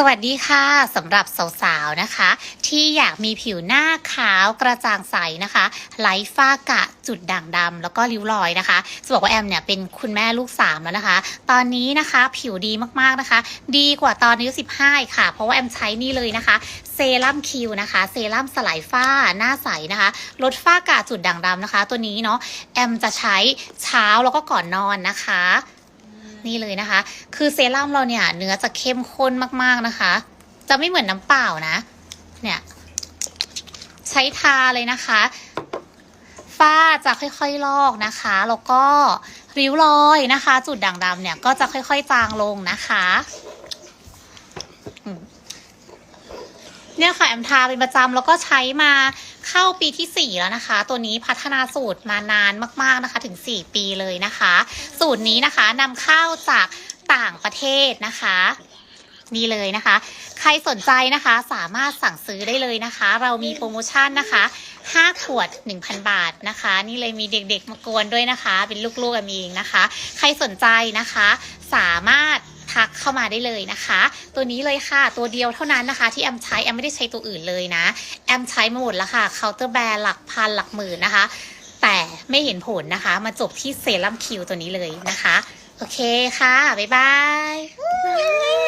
สวัสดีค่ะสำหรับสาวๆนะคะ ที่อยากมีผิวหน้าขาวกระจ่างใสนะคะไร้ฝ้ากระจุดด่างดำแล้วก็ริ้วรอยนะคะจะบอกว่าแอมเนี่ยเป็นคุณแม่ลูกสามแล้วนะคะ ตอนนี้นะคะผิวดีมากๆนะคะ ดีกว่าตอนอายุ15 ค่ะ เพราะว่าแอมใช้นี่เลยนะคะเซรั่มคิวนะคะเซรั่มสลายฝ้าหน้าใสนะคะลดฝ้ากระจุดด่างดำนะคะ ตัวนี้เนาะแอมจะใช้เช้าแล้วก็ก่อนนอนนะคะ นี่เลยนะคะ คือเซรั่มเราเนี่ย เนื้อจะเข้มข้นมากๆนะคะ จะไม่เหมือนน้ำเปล่านะ เนี่ย ใช้ทาเลยนะคะฝ้าจะค่อยๆลอกนะคะ แล้วก็ริ้วรอยนะคะ จุดด่างดำเนี่ยก็จะค่อยๆจางลงนะคะ เนี่ยค่ะแอมทาเป็นประจำแล้วก็ใช้มาเข้าปีที่ 4 แล้วนะคะ ตัวนี้พัฒนาสูตรมานานมากๆนะคะถึง 4 ปีเลยนะคะ สูตรนี้นะคะนำเข้าจากต่างประเทศนะคะนี่เลยนะคะ ใครสนใจนะคะสามารถสั่งซื้อได้เลยนะคะ เรามีโปรโมชั่นนะคะ 5 ขวด 1,000 บาทนะคะ นี่เลยมีเด็กๆมากวนด้วยนะคะ เป็นลูกๆกันเองนะคะ ใครสนใจนะคะ สามารถ ทักเข้ามาได้เลยนะคะ ตัวนี้เลยค่ะ ตัวเดียวเท่านั้นนะคะ ที่แอมใช้แอมไม่ได้ใช้ตัวอื่นเลยนะ แอมใช้มาหมดแล้วค่ะเคาน์เตอร์แบร์หลักพันหลักหมื่นนะคะ แต่ไม่เห็นผลนะคะ มาจบที่เซรั่มคิวตัวนี้เลยนะคะ โอเคค่ะ บ๊ายบาย